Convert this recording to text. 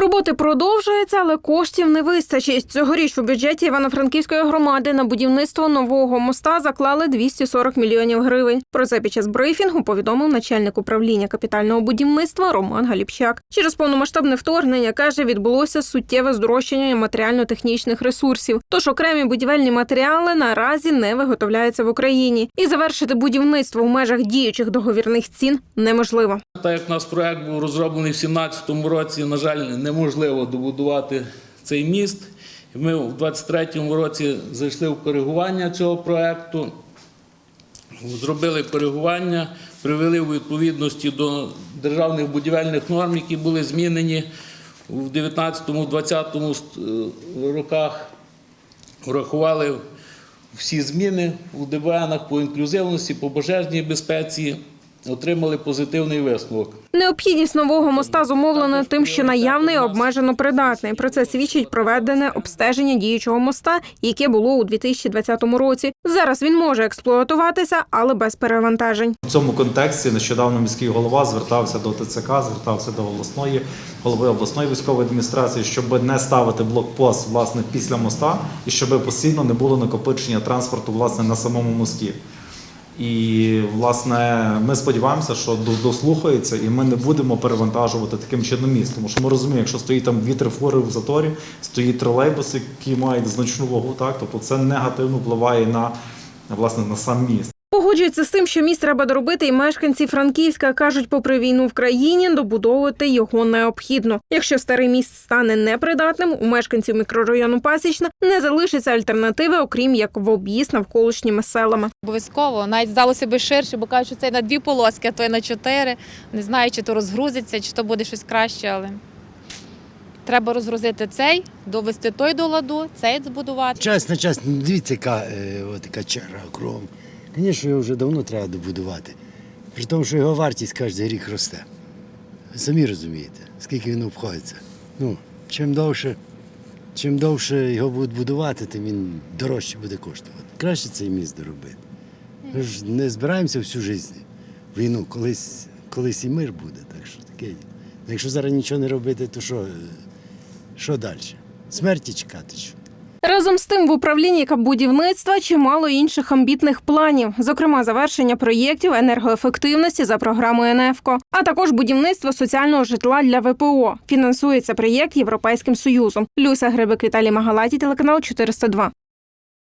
Роботи продовжуються, але коштів не вистачить. Цьогоріч у бюджеті Івано-Франківської громади на будівництво нового моста заклали 240 мільйонів гривень. Про це під час брифінгу повідомив начальник управління капітального будівництва Роман Галіпчак. Через повномасштабне вторгнення каже, відбулося суттєве здорожчання матеріально-технічних ресурсів. Тож окремі будівельні матеріали наразі не виготовляються в Україні, і завершити будівництво в межах діючих договірних цін неможливо. Так як у нас проект був розроблений в 2017 році, на жаль, неможливо добудувати цей міст. Ми в 2023 році зайшли в коригування цього проекту, зробили коригування, привели у відповідності до державних будівельних норм, які були змінені в 19-20 роках. Врахували всі зміни у ДБНах по інклюзивності, по пожежній безпеці, отримали позитивний висновок. Необхідність нового моста зумовлена тим, що наявний обмежено придатний. Про це свідчить проведене обстеження діючого моста, яке було у 2020 році. Зараз він може експлуатуватися, але без перевантажень. В цьому контексті нещодавно міський голова звертався до ТЦК, звертався до обласної голови обласної військової адміністрації, щоб не ставити блокпост власне після моста і щоб постійно не було накопичення транспорту власне на самому мості. І власне ми сподіваємося, що до- дослухається, і ми не будемо перевантажувати таким чином міст. Тому що ми розуміємо, якщо стоїть там дві-три фури в заторі, стоїть тролейбус, які мають значну вагу, так тобто це негативно впливає на власне на сам міст. Погоджуються з тим, що міст треба доробити, і мешканці Франківська кажуть, попри війну в країні, добудовувати його необхідно. Якщо старий міст стане непридатним, у мешканців мікрорайону Пасічна не залишиться альтернативи, окрім як в об'їзд навколишніми селами. Обов'язково. Навіть здалося би ширше, бо кажуть, що це на дві полоски, а то й на чотири. Не знаю, чи то розгрузиться, чи то буде щось краще, але треба розгрузити цей, довести той до ладу, цей збудувати. Час на час, дивіться, яка, е, от така черга кругом. Звісно, його вже давно треба добудувати. При тому, що його вартість кожен рік росте. Ви самі розумієте, скільки він обходиться. Ну, чим довше, чим довше його будуть будувати, тим він дорожче буде коштувати. Краще цей міст доробити. Ми ж не збираємося всю життя. Війну, колись, колись і мир буде. Так що таке. Якщо зараз нічого не робити, то що, що далі? Смерті чекати? Разом з тим в управлінні капбудівництва чимало інших амбітних планів, зокрема завершення проєктів енергоефективності за програмою ЕНЕФКО, а також будівництво соціального житла для ВПО. Фінансується проєкт Європейським Союзом. Люся Грибик Віталій Магалаті, телеканал 402.